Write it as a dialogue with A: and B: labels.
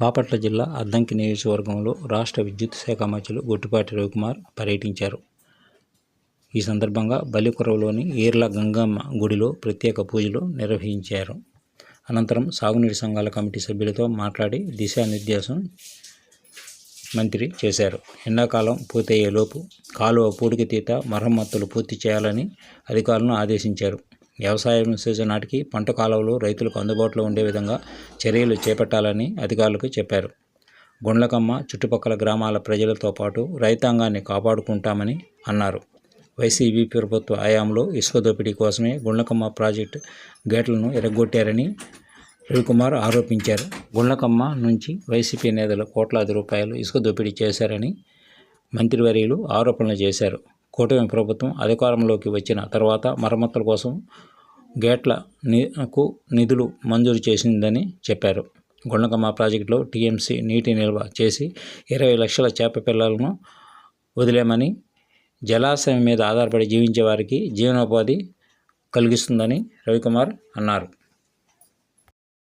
A: బాపట్ల జిల్లా అద్దంకి నియోజకవర్గంలో రాష్ట్ర విద్యుత్ శాఖ మంత్రులు గొట్టిపాటి రవికుమార్ పర్యటించారు. ఈ సందర్భంగా బలికొరవలోని ఈర్ల గంగమ్మ గుడిలో ప్రత్యేక పూజలు నిర్వహించారు. అనంతరం సాగునీటి సంఘాల కమిటీ సభ్యులతో మాట్లాడి దిశానిర్దేశం మంత్రి చేశారు. ఎండాకాలం పూర్తయ్యేలోపు కాలువ పూడికతీత మరమ్మతులు పూర్తి చేయాలని అధికారులను ఆదేశించారు. వ్యవసాయం సీజన్ నాటికి పంట కాలువలు రైతులకు అందుబాటులో ఉండే విధంగా చర్యలు చేపట్టాలని అధికారులకు చెప్పారు. గుండ్లకమ్మ చుట్టుపక్కల గ్రామాల ప్రజలతో పాటు రైతాంగాన్ని కాపాడుకుంటామని అన్నారు. వైసీపీ ప్రభుత్వ హయాంలో ఇసుక దోపిడీ కోసమే గుండ్లకమ్మ ప్రాజెక్టు గేట్లను ఎరగొట్టారని రవికుమార్ ఆరోపించారు. గుండ్లకమ్మ నుంచి వైసీపీ నేతలు కోట్లాది రూపాయలు ఇసుక దోపిడీ చేశారని మంత్రివర్యులు ఆరోపణలు చేశారు. కూటమి ప్రభుత్వం అధికారంలోకి వచ్చిన తర్వాత మరమ్మతుల కోసం గేట్ల కు నిధులు మంజూరు చేసిందని చెప్పారు. గుండకమ్మ ప్రాజెక్టులో టీఎంసీ నీటి నిల్వ చేసి ఇరవై లక్షల చేప పిల్లలను వదిలేమని జలాశయం మీద ఆధారపడి జీవించే వారికి జీవనోపాధి కలిగిస్తుందని రవికుమార్ అన్నారు.